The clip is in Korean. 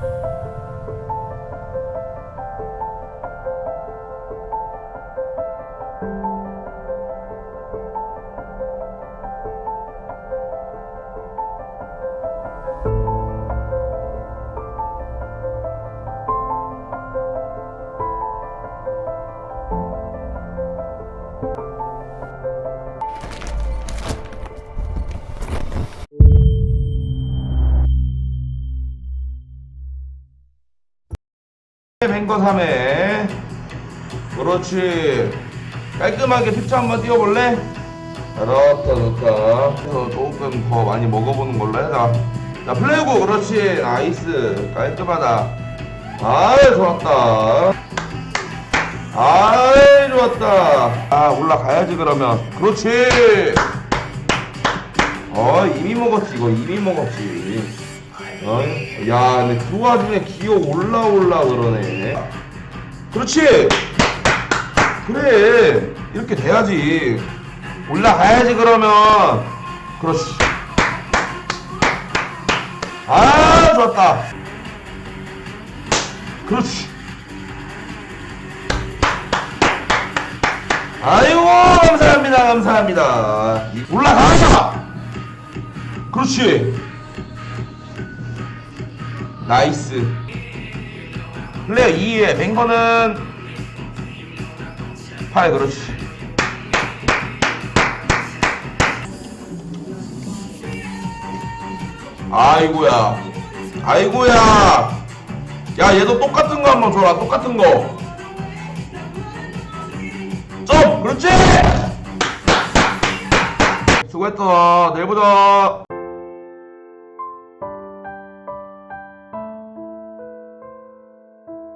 Música 뱅거 3회 그렇지. 깔끔하게 픽처 한번 띄워볼래? 알았다 좋다. 그래서 조금 더 많이 먹어보는 걸로 해자 자 플레이고 그렇지. 나이스. 깔끔하다. 아이 좋았다. 아이 좋았다. 아 올라가야지 그러면. 그렇지. 어 이미 먹었지 이거. 이미 먹었지 어? 야 근데 그 와중에 기어 올라올라 그러네. 그렇지. 그래. 이렇게 돼야지. 올라가야지 그러면. 그렇지. 아 좋았다. 그렇지. 아이고 감사합니다 감사합니다. 올라가자! 그렇지 나이스. 플레이어 2에 뱅거는 8 그렇지. 아이고야. 아이고야. 야 얘도 똑같은 거 한번 줘라 똑같은 거. 점! 그렇지! 수고했다 내일 보자